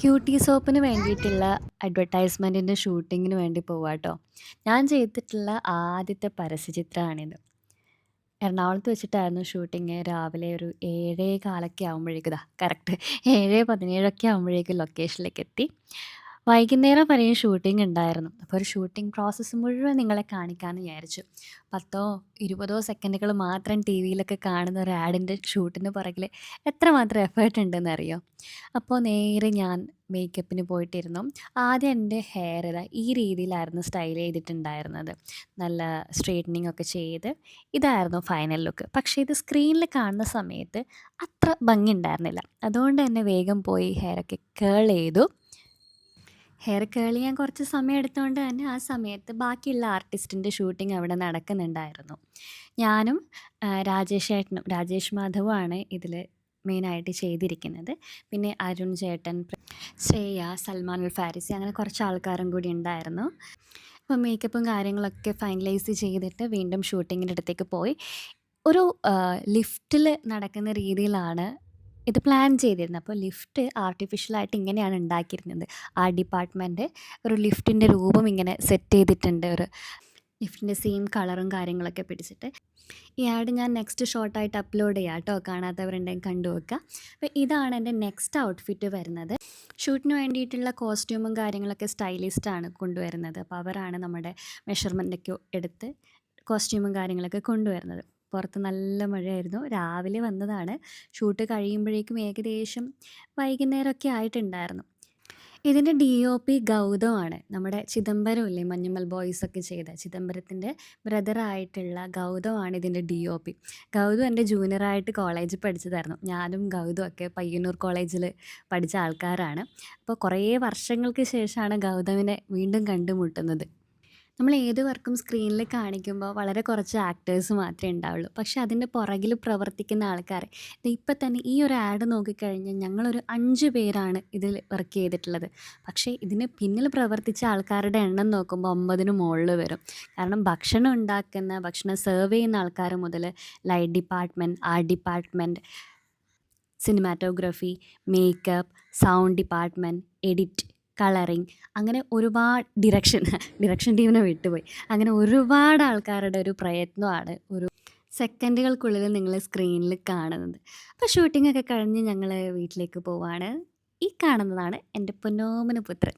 Cutie സോപ്പിന് വേണ്ടിയിട്ടുള്ള അഡ്വർടൈസ്മെന്റിന്റെ ഷൂട്ടിങ്ങിന് വേണ്ടി പോവാട്ടോ ഞാൻ ചെയ്തിട്ടുള്ള ആദ്യത്തെ പരസ്യചിത്രമാണിത് എറണാകുളത്ത് വെച്ചിട്ടായിരുന്നു ഷൂട്ടിങ്. രാവിലെ ഒരു ഏഴേ കാലൊക്കെ ആകുമ്പോഴേക്കും കറക്റ്റ് ഏഴ് പതിനേഴൊക്കെ ആകുമ്പോഴേക്കും ലൊക്കേഷനിലേക്ക് എത്തി. വൈകുന്നേരം വരെയും ഷൂട്ടിംഗ് ഉണ്ടായിരുന്നു. അപ്പോൾ ഒരു ഷൂട്ടിംഗ് പ്രോസസ്സ് മുഴുവൻ നിങ്ങളെ കാണിക്കാമെന്ന് വിചാരിച്ചു. പത്തോ ഇരുപതോ സെക്കൻഡുകൾ മാത്രം ടി വിയിലൊക്കെ കാണുന്ന ഒരു ആഡിന്റെ ഷൂട്ടിന് പുറകിൽ എത്രമാത്രം എഫേർട്ട് ഉണ്ടെന്ന് അറിയോ? അപ്പോൾ നേരെ ഞാൻ മേക്കപ്പിന് പോയിട്ടിരുന്നു. ആദ്യം എന്റെ ഹെയർ ഇതാ ഈ രീതിയിലായിരുന്നു സ്റ്റൈൽ ചെയ്തിട്ടുണ്ടായിരുന്നത്. നല്ല സ്ട്രെയിറ്റനിങ് ഒക്കെ ചെയ്ത് ഇതായിരുന്നു ഫൈനൽ ലുക്ക് പക്ഷേ ഇത് സ്ക്രീനിൽ കാണുന്ന സമയത്ത് അത്ര ഭംഗി ഉണ്ടായിരുന്നില്ല. അതുകൊണ്ട് തന്നെ വേഗം പോയി ഹെയറൊക്കെ കേൾ ചെയ്തു. ഹെയർ കേൾ ചെയ്യാൻ കുറച്ച് സമയം എടുത്തുകൊണ്ട് തന്നെ ആ സമയത്ത് ബാക്കിയുള്ള ആർട്ടിസ്റ്റിന്റെ ഷൂട്ടിംഗ് അവിടെ നടക്കുന്നുണ്ടായിരുന്നു. ഞാനും രാജേഷ് ഏട്ടനും രാജേഷ് മാധവുമാണ് ഇതിൽ മെയിനായിട്ട് ചെയ്തിരിക്കുന്നത്. പിന്നെ അരുൺ ചേട്ടൻ ശ്രേയ സൽമാൻ ഉൽ ഫാരിസി അങ്ങനെ കുറച്ച് ആൾക്കാരും കൂടി ഉണ്ടായിരുന്നു. അപ്പോൾ മേക്കപ്പും കാര്യങ്ങളൊക്കെ ഫൈനലൈസ് ചെയ്തിട്ട് വീണ്ടും ഷൂട്ടിങ്ങിന്റെ അടുത്തേക്ക് പോയി. ഒരു ലിഫ്റ്റിൽ നടക്കുന്ന രീതിയിലാണ് ഇത് പ്ലാൻ ചെയ്തിരുന്നത് അപ്പോൾ ലിഫ്റ്റ് ആർട്ടിഫിഷ്യലായിട്ട് ഇങ്ങനെയാണ് ഉണ്ടാക്കിയിരുന്നത്. ആ ഡിപ്പാർട്ട്മെന്റ് ഒരു ലിഫ്റ്റിന്റെ രൂപം ഇങ്ങനെ സെറ്റ് ചെയ്തിട്ടുണ്ട്. ഒരു ലിഫ്റ്റിന്റെ സെയിം കളറും കാര്യങ്ങളൊക്കെ പിടിച്ചിട്ട്. ഈ ആഡ് ഞാൻ നെക്സ്റ്റ് ഷോർട്ടായിട്ട് അപ്ലോഡ് ചെയ്യാം കേട്ടോ. കാണാത്തവരുണ്ടെങ്കിൽ കണ്ടു വെക്കുക അപ്പോൾ ഇതാണ് എന്റെ നെക്സ്റ്റ് ഔട്ട്ഫിറ്റ് വരുന്നത്. ഷൂട്ടിന് വേണ്ടിയിട്ടുള്ള കോസ്റ്റ്യൂമും കാര്യങ്ങളൊക്കെ സ്റ്റൈലിസ്റ്റാണ് കൊണ്ടുവരുന്നത്. അപ്പോൾ അവരാണ് നമ്മുടെ മെഷർമെന്റൊക്കെ എടുത്ത് കോസ്റ്റ്യൂമും കാര്യങ്ങളൊക്കെ കൊണ്ടുവരുന്നത്. പുറത്ത് നല്ല മഴയായിരുന്നു. രാവിലെ വന്നതാണ്. ഷൂട്ട് കഴിയുമ്പോഴേക്കും ഏകദേശം വൈകുന്നേരമൊക്കെ ആയിട്ടുണ്ടായിരുന്നു. ഇതിന്റെ ഡി ഒ പി ഗൗതമാണ്. നമ്മുടെ ചിദംബരം ഇല്ലേ മഞ്ഞുമൽ ബോയ്സ് ഒക്കെ ചെയ്ത ചിദംബരത്തിന്റെ ബ്രദറായിട്ടുള്ള ഗൗതമാണ് ഇതിന്റെ ഡി ഒ പി ഗൗതം എന്റെ ജൂനിയറായിട്ട് കോളേജിൽ പഠിച്ചതായിരുന്നു. ഞാനും ഗൗതം ഒക്കെ പയ്യന്നൂർ കോളേജിൽ പഠിച്ച ആൾക്കാരാണ്. അപ്പോൾ കുറേ വർഷങ്ങൾക്ക് ശേഷമാണ് ഗൗതമിനെ വീണ്ടും കണ്ടുമുട്ടുന്നത്. നമ്മൾ ഏത് വർക്കും സ്ക്രീനിൽ കാണിക്കുമ്പോൾ വളരെ കുറച്ച് ആക്ടേഴ്സ് മാത്രമേ ഉണ്ടാവുള്ളൂ. പക്ഷേ അതിന്റെ പുറകിൽ പ്രവർത്തിക്കുന്ന ആൾക്കാർ ഇപ്പം തന്നെ ഈ ഒരു ആഡ് നോക്കിക്കഴിഞ്ഞാൽ ഞങ്ങളൊരു അഞ്ച് പേരാണ് ഇതിൽ വർക്ക് ചെയ്തിട്ടുള്ളത്. പക്ഷേ ഇതിന് പിന്നിൽ പ്രവർത്തിച്ച ആൾക്കാരുടെ എണ്ണം നോക്കുമ്പോൾ ഒമ്പതിന് മുകളിൽ വരും. കാരണം ഭക്ഷണം ഉണ്ടാക്കുന്ന ഭക്ഷണം സെർവ് ചെയ്യുന്ന ആൾക്കാർ മുതൽ light department art department cinematography makeup sound department edit colouring അങ്ങനെ ഒരുപാട് ഡിറക്ഷൻ ഡിറക്ഷൻ ടീമിനെ വിട്ടുപോയി. അങ്ങനെ ഒരുപാട് ആൾക്കാരുടെ ഒരു പ്രയത്നമാണ് ഒരു സെക്കൻഡുകൾക്കുള്ളിൽ നിങ്ങൾ സ്ക്രീനിൽ കാണുന്നത്. അപ്പോൾ ഷൂട്ടിംഗ് ഒക്കെ കഴിഞ്ഞ് ഞങ്ങൾ വീട്ടിലേക്ക് പോവാണ്. ഈ കാണുന്നതാണ് എന്റെ പൊന്നോമന പുത്രൻ.